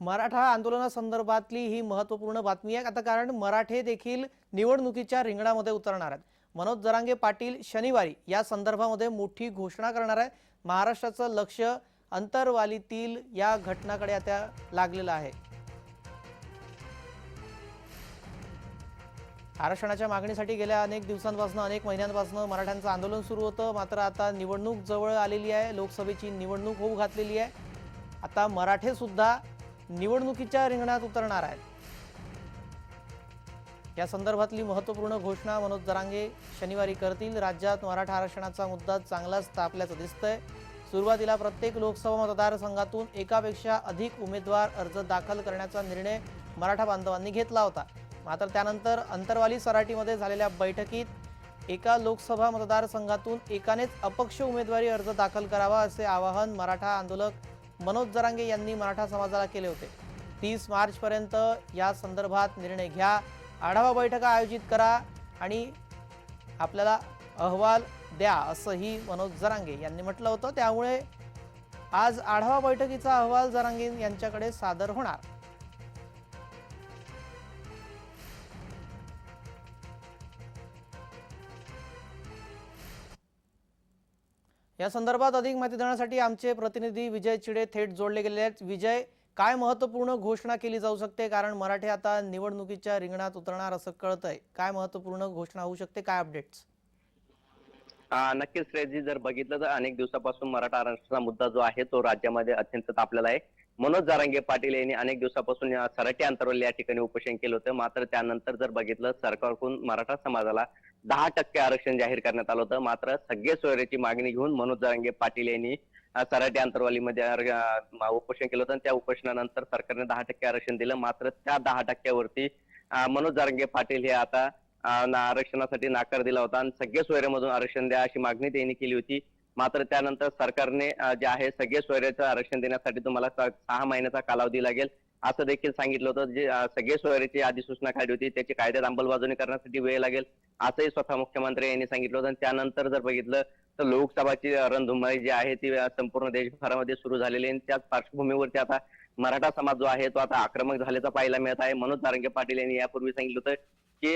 मराठा आंदोलनासंदर्भातली ही महत्त्वपूर्ण बातमी आहे. आता कारण मराठे देखील निवडणुकीच्या रिंगणामध्ये उतरणार आहेत. मनोज जरांगे पाटील शनिवारी या संदर्भामध्ये मोठी घोषणा करणार आहे महाराष्ट्राचं लक्ष अंतरवालीतील या घटनाकडे आता लागलेलं आहे. आरक्षणाच्या मागणीसाठी गेल्या अनेक दिवसांपासून अनेक महिन्यांपासून मराठ्यांचं आंदोलन सुरू होतं. मात्र आता निवडणूक जवळ आलेली आहे. लोकसभेची निवडणूक होऊ घातलेली आहे. आता मराठे सुद्धा निवडणुकीच्या रिंगणात उतरणार आहेत. या संदर्भातली महत्त्वपूर्ण घोषणा मनोज दरांगे शनिवारी करतील. राज्यात मराठा आरक्षणाचा मुद्दा चांगलाच तापल्याचं दिसतंय. सुरुवातीला प्रत्येक लोकसभा मतदारसंघातून एकापेक्षा अधिक उमेदवार अर्ज दाखल करण्याचा निर्णय मराठा बांधवांनी घेतला होता. मात्र त्यानंतर अंतरवाली सराटीमध्ये झालेल्या बैठकीत एका लोकसभा मतदारसंघातून एकानेच अपक्ष उमेदवारी अर्ज दाखल करावा असे आवाहन मराठा आंदोलक मनोज जरांगे यांनी मराठा समाजाला केले होते. तीस मार्चपर्यंत या संदर्भात निर्णय घ्या आढावा बैठका आयोजित करा आणि आपल्याला अहवाल द्या असंही मनोज जरांगे यांनी म्हटलं होतं. त्यामुळे आज आढावा बैठकीचा अहवाल जरांगे यांच्याकडे सादर होणार. या संदर्भात अधिक माहिती देण्यासाठी आमचे प्रतिनिधी विजय चिडे थेट जोडले गेले आहेत. विजय काय महत्त्वपूर्ण घोषणा केली जाऊ शकते? कारण मराठे आता निवडणुकीच्या रिंगणात उतरणार असं कळतंय. काय महत्त्वपूर्ण घोषणा होऊ शकते? काय अपडेट्स नक्कीच श्रेयजी जर बघितलं तर अनेक दिवसापासून मराठा आरक्षणाचा मुद्दा जो आहे तो राज्यामध्ये अत्यंत तापलेला आहे. मनोज जारांगे पाटील यांनी अनेक दिवसापासून या सराटी या ठिकाणी उपोषण केलं होतं. मात्र त्यानंतर जर बघितलं सरकारकडून मराठा समाजाला दहा टक्के आरक्षण जाहीर करण्यात आलं होतं. मात्र सगळे सोयऱ्याची मागणी घेऊन मनोज जारांगे पाटील यांनी अ, सराटी अंतरवालीमध्ये उपोषण केलं होतं त्या उपोषणानंतर सरकारने दहा टक्के आरक्षण दिलं. मात्र त्या दहा टक्क्यावरती मनोज जारंगे पाटील हे आता आरक्षणासाठी नाकार दिला होता आणि सगळे सोयऱ्यामधून आरक्षण द्या अशी मागणी त्यांनी केली होती. मात्र त्यानंतर सरकारने जे आहे सगळे सोयऱ्याचं आरक्षण देण्यासाठी तुम्हाला सहा महिन्याचा कालावधी लागेल. असं देखील सांगितलं होतं. जे सगळे सोयऱ्याची अधिसूचना काढली होती. त्याची कायद्यात अंमलबजावणी करण्यासाठी वेळ लागेल. असंही स्वतः मुख्यमंत्री यांनी सांगितलं होतं. त्यानंतर जर बघितलं तर लोकसभाची रणधुमाळी जी आहे ती संपूर्ण देशभरामध्ये सुरू झालेली आहे. आणि त्याच पार्श्वभूमीवरती आता मराठा समाज जो आहे तो आता आक्रमक झाल्याचा पाहायला मिळत आहे. मनोज नारंगे पाटील यांनी यापूर्वी सांगितलं होतं की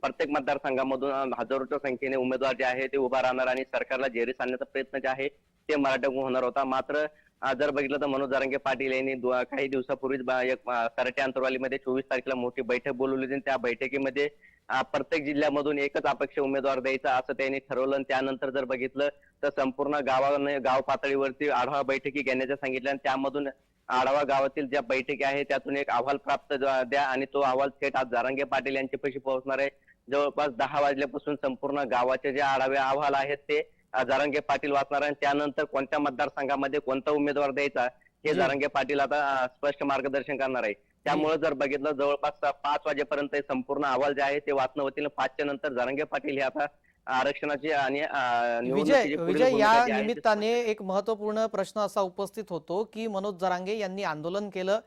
प्रत्येक मतदारसंघामधून हजारोच्या संख्येने उमेदवार जे आहे ते उभा राहणार आणि सरकारला जेरीस आणण्याचा प्रयत्न जे आहे ते मराठ्याकडून होणार होता. मात्र जर बघितलं तर मनोज जारंगे पाटील यांनी काही दिवसापूर्वीच ब- एक अंतरवालीमध्ये चोवीस तारखेला मोठी बैठक बोलवली होती. त्या बैठकीमध्ये प्रत्येक जिल्ह्यामधून एकच अपेक्षा उमेदवार द्यायचा असं त्यांनी ठरवलं. आणि त्यानंतर जर बघितलं तर संपूर्ण गावाने गाव पातळीवरती आढावा बैठकी घेण्याचं सांगितलं. आणि त्यामधून आढावा गावातील ज्या बैठकी आहे त्यातून एक अहवाल प्राप्त द्या. आणि तो अहवाल थेट आज जारंगे पाटील यांच्यापाशी पैसे पोहोचणार आहे. जवळपास दहा वाजल्यापासून संपूर्ण गावाचे जे आढावे अहवाल आहेत ते जारांगे पाटील वाचणार आणि त्यानंतर कोणत्या मतदारसंघामध्ये कोणता उमेदवार द्यायचा हे. जारांगे पाटील आता स्पष्ट मार्गदर्शन करणार आहे. त्यामुळे जर बघितलं जवळपास पाच वाजेपर्यंत हे संपूर्ण अहवाल जे आहे ते वाचणं होतील. पाचच्या नंतर जारांगे पाटील हे आता आरक्षणाची आणि विजय विजय या निमित्ताने एक महत्त्वपूर्ण प्रश्न असा उपस्थित होतो की मनोज जरांगे यांनी आंदोलन केलं.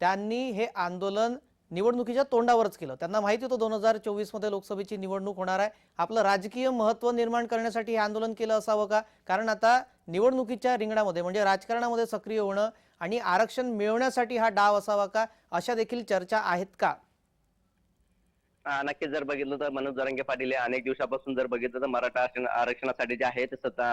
त्यांनी हे आंदोलन निवडणुकीच्या तोंडावरच केलं. त्यांना माहिती होतं दोन हजार चोवीसमध्ये लोकसभेची निवडणूक होणार आहे. आपलं राजकीय महत्त्व निर्माण करण्यासाठी हे आंदोलन केलं असावं का? कारण आता निवडणुकीच्या रिंगणामध्ये म्हणजे राजकारणामध्ये सक्रिय होणं आणि आरक्षण मिळवण्यासाठी हा डाव असावा का? अशा देखील चर्चा आहेत का? नक्कीच. जर बघितलं तर मनोज जरंगे पाटील अनेक दिवसापासून जर बघितलं तर मराठा आरक्षणासाठी जे आहे ते सत्ता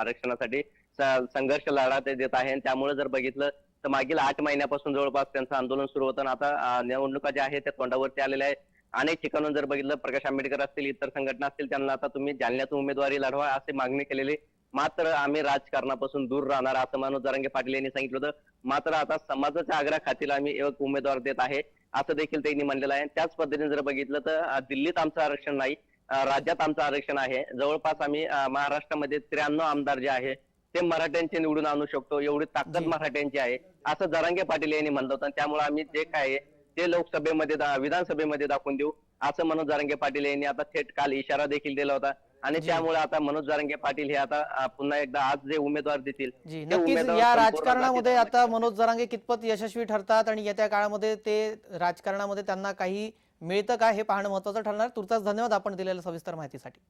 आरक्षणासाठी संघर्ष लढा ते देत आहे. आणि त्यामुळे जर बघितलं तर मागील आठ महिन्यापासून जवळपास त्यांचं आंदोलन सुरू होतं. आता निवडणुका ज्या आहेत त्या तोंडावरती आलेल्या आहेत. अनेक ठिकाणून जर बघितलं प्रकाश आंबेडकर असतील इतर संघटना असतील त्यांना आता तुम्ही जालन्यातून उमेदवारी लढवा असे मागणी केलेली. मात्र आम्ही राजकारणापासून दूर राहणार असं मनोज जरांगे पाटील यांनी सांगितलं होतं. मात्र आता समाजाच्या आग्रह खातील आम्ही एक उमेदवार देत आहे असं देखील त्यांनी म्हणलेलं आहे. त्याच पद्धतीने जर बघितलं तर दिल्लीत आमचं आरक्षण नाही राज्यात आमचं आरक्षण आहे. जवळपास आम्ही महाराष्ट्रामध्ये त्र्याण्णव आमदार जे आहे ते मराठ्यांचे निवडून आणू शकतो. एवढी ताकद. मराठ्यांची आहे. असं जरांगे पाटील यांनी म्हणलं होतं. त्यामुळे आम्ही जे काय ते लोकसभेमध्ये विधानसभेमध्ये दाखवून देऊ. असं मनोज जारंगे पाटील यांनी आता थेट काल इशारा देखील दिला होता. आणि. त्यामुळे आता मनोज जारंगे पाटील हे आता पुन्हा एकदा आज जे उमेदवार देतील या राजकारणामध्ये आता मनोज जरांगे कितपत यशस्वी ठरतात आणि येत्या काळामध्ये ते राजकारणामध्ये त्यांना काही मिळतं का हे पाहणं महत्वाचं ठरणार. तुर्तास धन्यवाद आपण दिलेल्या सविस्तर माहितीसाठी.